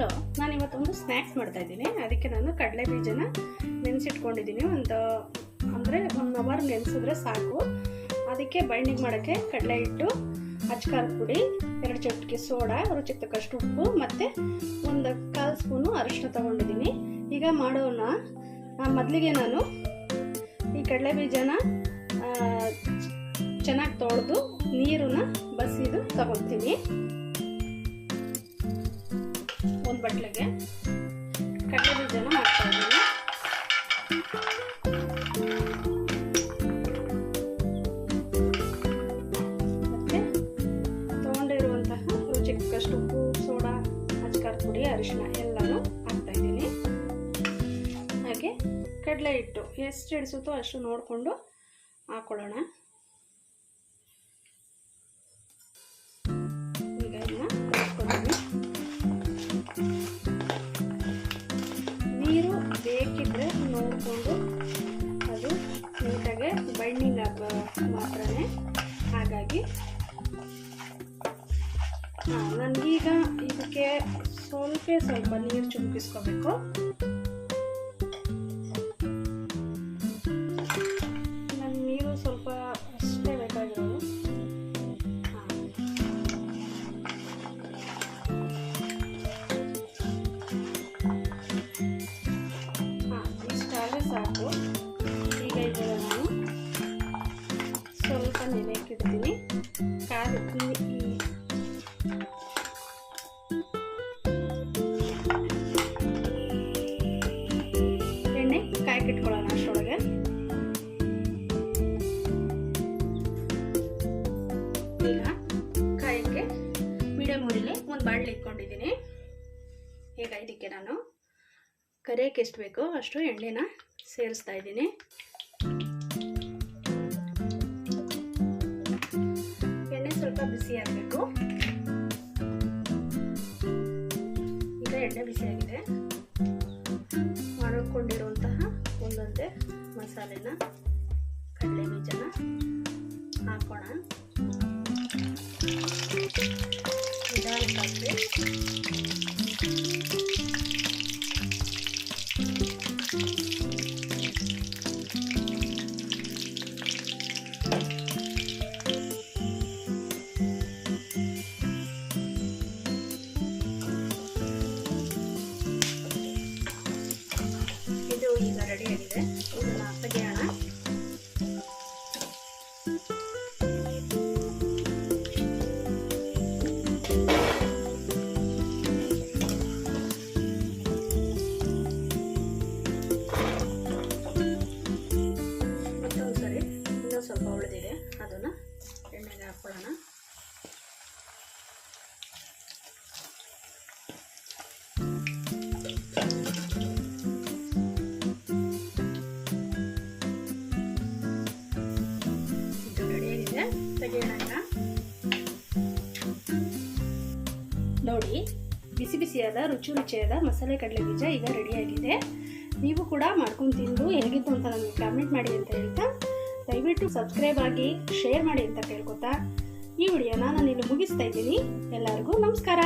Hello ನಾನು ಇವತ್ತೊಂದು snacks ಮಾಡ್ತಾ ಇದ್ದೀನಿ. ಅದಕ್ಕೆ ನಾನು ಕಡಲೆ ಬೀಜನ ನೆನೆಸಿಟ್ಕೊಂಡಿದ್ದೀನಿ. ಒಂದು, ಅಂದರೆ ಒನ್ ಅವರ್ ನೆನೆಸಿದ್ರೆ ಸಾಕು. ಅದಕ್ಕೆ ಬೈಂಡಿಂಗ್ ಮಾಡೋಕ್ಕೆ ಕಡಲೆ ಹಿಟ್ಟು ಅಚ್ಕಾಲ್ ಪುಡಿ, ಎರಡು ಚಟ್ಕೆ ಸೋಡಾ, ರುಚಿಗೆ ತಕ್ಕಷ್ಟು ಉಪ್ಪು, ಮತ್ತು ಒಂದು ಕಾಲು ಸ್ಪೂನು ಅರಿಶಿನ ತೊಗೊಂಡಿದ್ದೀನಿ. ಈಗ ಮಾಡೋಣ. ಮೊದಲಿಗೆ ನಾನು ಈ ಕಡಲೆ ಬೀಜನ ಚೆನ್ನಾಗಿ ತೊಳೆದು ನೀರನ್ನ ಬಸಿದು ತಗೊಳ್ತೀನಿ ಬಟ್ಲಿಗೆ ಕಡಲೆ ಬೀಜನ ಮಾಡ್ತಾ ಇದ್ದೀನಿ. ಮತ್ತು ತೊಗೊಂಡಿರುವಂತಹ ರುಚಿಗೆ ತಕ್ಕಷ್ಟು ಉಪ್ಪು, ಸೋಡಾ ಅಜ್ಕಾರ ಪುಡಿ ಅರಿಶಿನ ಎಲ್ಲನೂ ಹಾಕ್ತಾ ಇದ್ದೀನಿ. ಹಾಗೆ ಕಡಲೆ ಹಿಟ್ಟು ಎಷ್ಟು ಹಿಡಿಸುತ್ತೋ ಅಷ್ಟು ನೋಡಿಕೊಂಡು ಹಾಕೊಳ್ಳೋಣ. ನನಗೀಗ ಇದಕ್ಕೆ ಸ್ವಲ್ಪ ಸ್ವಲ್ಪ ನೀರು ಚುಮ್ಕಿಸ್ಕೋಬೇಕು. ನನ್ನ ನೀರು ಸ್ವಲ್ಪ ಅಷ್ಟೇ ಬೇಕಾಗಿರೋದು. ಹಾಂ ಹಾಂ ಇಷ್ಟಾದರೆ ಸಾಕು. ಈಗ ಇದನ್ನು ನಾನು ಸ್ವಲ್ಪ ನೆನೆಯಕ್ಕಿಡ್ತೀನಿ ಕಾದು ಮೀಡಿಯಮ್ ಒಂದು ಬಾಣಲೆ ಇಟ್ಕೊಂಡಿದ್ದೀನಿ. ಈಗ ಇದಕ್ಕೆ ನಾನು ಕರಿಯಕ್ಕೆ ಎಷ್ಟು ಬೇಕೋ ಅಷ್ಟು ಎಣ್ಣೆನ ಸೇರಿಸ್ತಾ ಇದ್ದೀನಿ. ಎಣ್ಣೆ ಸ್ವಲ್ಪ ಬಿಸಿ ಆಗಬೇಕು. ಈಗ ಎಣ್ಣೆ ಬಿಸಿಯಾಗಿದೆ ಮಾಡಿಕೊಂಡಿರುವಂತಹ ಒಂದೊಂದೇ ಮಸಾಲೆನ, ಕಡಲೆ ಬೀಜನ ಹಾಕೋಣ. 誰かって？ಹಾಕ್ಕೊಳ್ಳೋಣ ರೆಡಿಯಾಗಿದೆ ನೋಡಿ, ಬಿಸಿ ಬಿಸಿಯಾದ, ರುಚಿ ರುಚಿಯಾದ ಮಸಾಲೆ ಕಡಲೆ ಬೀಜ ಈಗ ರೆಡಿಯಾಗಿದೆ ನೀವು ಕೂಡ ಮಾಡ್ಕೊಂಡು ತಿಂದು, ಹೇಗಿತ್ತು ಅಂತ ನನಗೆ ಕಾಮೆಂಟ್ ಮಾಡಿ ಅಂತ ಹೇಳ್ತಾ ದಯವಿಟ್ಟು ಸಬ್ಸ್ಕ್ರೈಬ್ ಆಗಿ ಶೇರ್ ಮಾಡಿ ಅಂತ ಕೇಳ್ಕೊತಾ ಈ ವಿಡಿಯೋನ ನಾನು ಇಲ್ಲಿ ಮುಗಿಸ್ತಾ ಇದ್ದೀನಿ. ಎಲ್ಲರಿಗೂ ನಮಸ್ಕಾರ.